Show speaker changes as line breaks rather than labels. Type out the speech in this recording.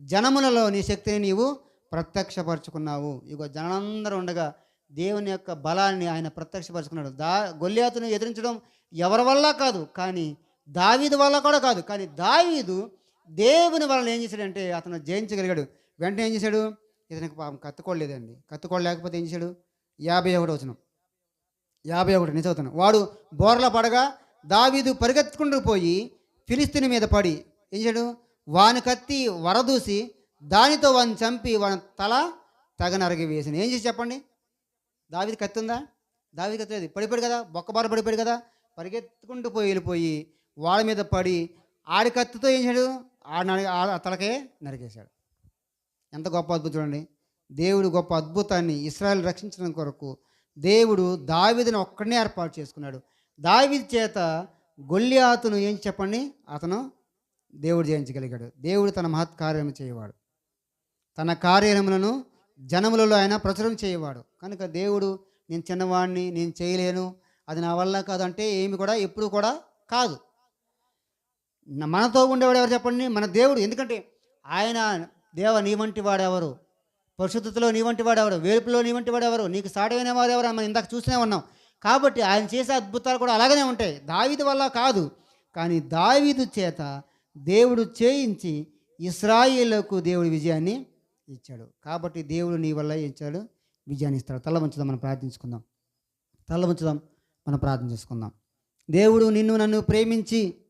జనములలో నీ శక్తిని నీవు ప్రత్యక్షపరచుకున్నావు. ఇగో జనందరూ ఉండగా దేవుని యొక్క బలాన్ని ఆయన ప్రత్యక్షపరచుకున్నాడు. దా గొల్లియాతును ఎదిరించడం ఎవరి వల్ల కాదు కానీ దావీదు వల్ల కూడా కాదు. కానీ దావీదు దేవుని వలన ఏం చేశాడంటే అతను జయించగలిగాడు. వెంటనే ఏం చేశాడు? ఇతనికి పాపం కత్తుకోలేదండి. కత్తుకోలేకపోతే ఏం చేశాడు? యాభై ఒకటి వచ్చిన యాభై ఒకటి నేను వాడు బోర్ల పడగా దావీదు పరిగెత్తుకుంటూ పోయి ఫిలిస్తీని మీద పడి ఏం చేశాడు? వాని కత్తి వరదూసి దానితో వాని చంపి వాని తల తగనరగి వేసిన ఏం చేసి చెప్పండి? దావిది కత్తి ఉందా? దావిది కత్తి లేదు. పడిపోయాడు కదా? బొక్కబార పడిపోయాడు కదా? పరిగెత్తుకుంటూ పోయి వెళ్ళిపోయి వాళ్ళ మీద పడి ఆడి కత్తితో ఏం చేశాడు? ఆడ తలకే నరికేశాడు. ఎంత గొప్ప అద్భుతం చూడండి. దేవుడు గొప్ప అద్భుతాన్ని ఇస్రాయల్ రక్షించడం కొరకు దేవుడు దావిదిని ఒక్కడనే ఏర్పాటు చేసుకున్నాడు. దావిది చేత గొల్లియాతును ఏం చెప్పండి? అతను దేవుడు జయించగలిగాడు. దేవుడు తన మహత్ కార్యము చేయవాడు. తన కార్యములను జనములలో ఆయన ప్రచురం చేయవాడు. కనుక దేవుడు నేను చిన్నవాడిని నేను చేయలేను. అది నా వల్ల కాదంటే ఏమి కూడా ఎప్పుడు కూడా కాదు. మనతో ఉండేవాడు ఎవరు చెప్పండి? మన దేవుడు. ఎందుకంటే ఆయన దేవ నీ వంటి వాడెవరు? పరిశుద్ధతలో నీ వంటి వాడెవరు? వేలుపులో నీ వంటి వాడెవరు? నీకు సాటైన వాడెవరు అని మనం ఇందాక చూస్తూనే ఉన్నాం. కాబట్టి ఆయన చేసే అద్భుతాలు కూడా అలాగనే ఉంటాయి. దావీదు వల్ల కాదు. కానీ దావీదు చేత దేవుడు చేయించి ఇస్రాయిలకు దేవుడు విజయాన్ని ఇచ్చాడు. కాబట్టి దేవుడు నీ వల్ల ఇచ్చాడు విజయాన్ని ఇస్తాడు. తల ఉంచుదాం మనం ప్రార్థించుకుందాం. తల ఉంచుదాం మనం ప్రార్థన చేసుకుందాం. దేవుడు నిన్ను నన్ను ప్రేమించి